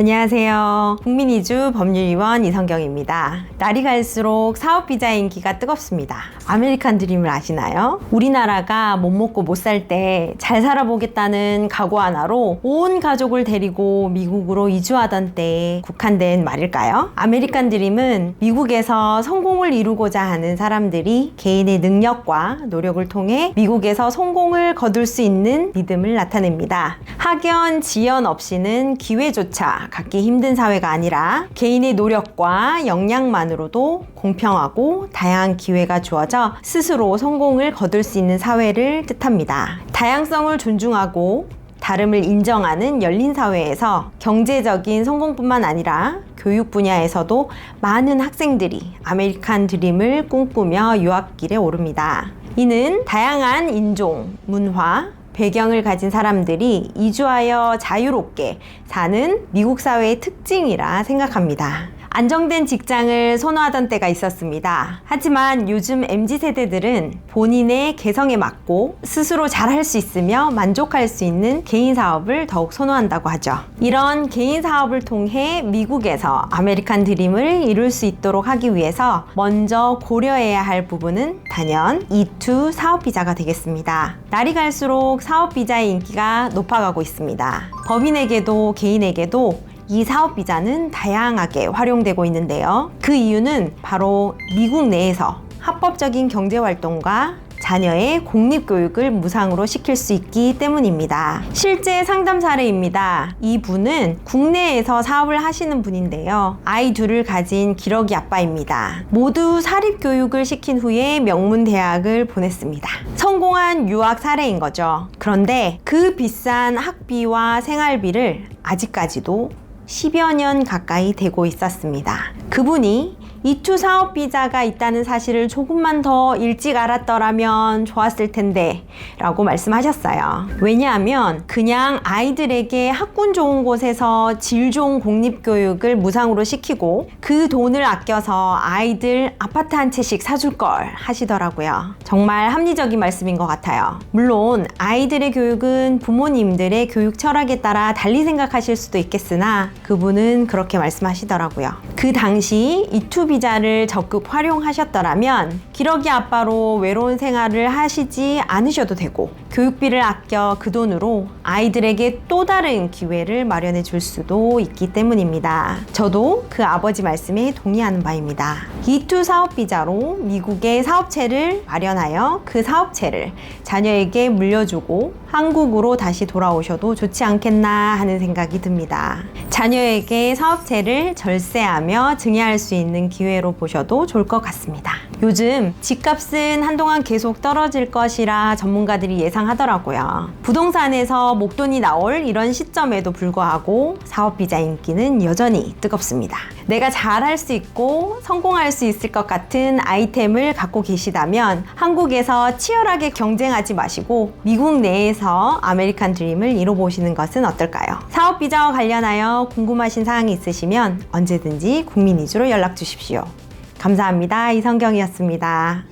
안녕하세요. 국민이주 법률위원 이성경입니다. 날이 갈수록 사업비자의 인기가 뜨겁습니다. 아메리칸 드림을 아시나요? 우리나라가 못 먹고 못 살 때 잘 살아보겠다는 각오 하나로 온 가족을 데리고 미국으로 이주하던 때에 국한된 말일까요? 아메리칸 드림은 미국에서 성공을 이루고자 하는 사람들이 개인의 능력과 노력을 통해 미국에서 성공을 거둘 수 있는 믿음을 나타냅니다. 학연, 지연 없이는 기회조차 갖기 힘든 사회가 아니라 개인의 노력과 역량만으로도 공평하고 다양한 기회가 주어져 스스로 성공을 거둘 수 있는 사회를 뜻합니다. 다양성을 존중하고 다름을 인정하는 열린 사회에서 경제적인 성공뿐만 아니라 교육 분야에서도 많은 학생들이 아메리칸 드림을 꿈꾸며 유학길에 오릅니다. 이는 다양한 인종, 문화, 배경을 가진 사람들이 이주하여 자유롭게 사는 미국 사회의 특징이라 생각합니다. 안정된 직장을 선호하던 때가 있었습니다. 하지만 요즘 MZ 세대들은 본인의 개성에 맞고 스스로 잘할 수 있으며 만족할 수 있는 개인 사업을 더욱 선호한다고 하죠. 이런 개인 사업을 통해 미국에서 아메리칸 드림을 이룰 수 있도록 하기 위해서 먼저 고려해야 할 부분은 단연 E2 사업 비자가 되겠습니다. 날이 갈수록 사업 비자의 인기가 높아가고 있습니다. 법인에게도 개인에게도 이 사업 비자는 다양하게 활용되고 있는데요. 그 이유는 바로 미국 내에서 합법적인 경제 활동과 자녀의 공립교육을 무상으로 시킬 수 있기 때문입니다. 실제 상담 사례입니다. 이 분은 국내에서 사업을 하시는 분인데요. 아이 둘을 가진 기러기 아빠입니다. 모두 사립교육을 시킨 후에 명문대학을 보냈습니다. 성공한 유학 사례인 거죠. 그런데 그 비싼 학비와 생활비를 아직까지도 10여 년 가까이 되고 있었습니다. 그분이 이투 사업 비자가 있다는 사실을 조금만 더 일찍 알았더라면 좋았을 텐데 라고 말씀하셨어요. 왜냐하면 그냥 아이들에게 학군 좋은 곳에서 질 좋은 공립교육을 무상으로 시키고 그 돈을 아껴서 아이들 아파트 한 채씩 사줄 걸 하시더라고요. 정말 합리적인 말씀인 것 같아요. 물론 아이들의 교육은 부모님들의 교육 철학에 따라 달리 생각하실 수도 있겠으나 그분은 그렇게 말씀하시더라고요. 그 당시 이투 비 자를 적극 활용하셨더라면 기러기 아빠로 외로운 생활을 하시지 않으셔도 되고 교육비를 아껴 그 돈으로 아이들에게 또 다른 기회를 마련해 줄 수도 있기 때문입니다. 저도 그 아버지 말씀에 동의하는 바입니다. 이투 사업 비자로 미국의 사업체를 마련하여 그 사업체를 자녀에게 물려주고 한국으로 다시 돌아오셔도 좋지 않겠나 하는 생각이 듭니다. 자녀에게 사업체를 절세하며 증여할 수 있는 기회로 보셔도 좋을 것 같습니다. 요즘 집값은 한동안 계속 떨어질 것이라 전문가들이 예상하더라고요. 부동산에서 목돈이 나올 이런 시점에도 불구하고 사업비자 인기는 여전히 뜨겁습니다. 내가 잘할 수 있고 성공할 수 있을 것 같은 아이템을 갖고 계시다면 한국에서 치열하게 경쟁하지 마시고 미국 내에서 아메리칸 드림을 이뤄보시는 것은 어떨까요? 사업비자와 관련하여 궁금하신 사항이 있으시면 언제든지 국민이주로 연락 주십시오. 감사합니다. 이성경이었습니다.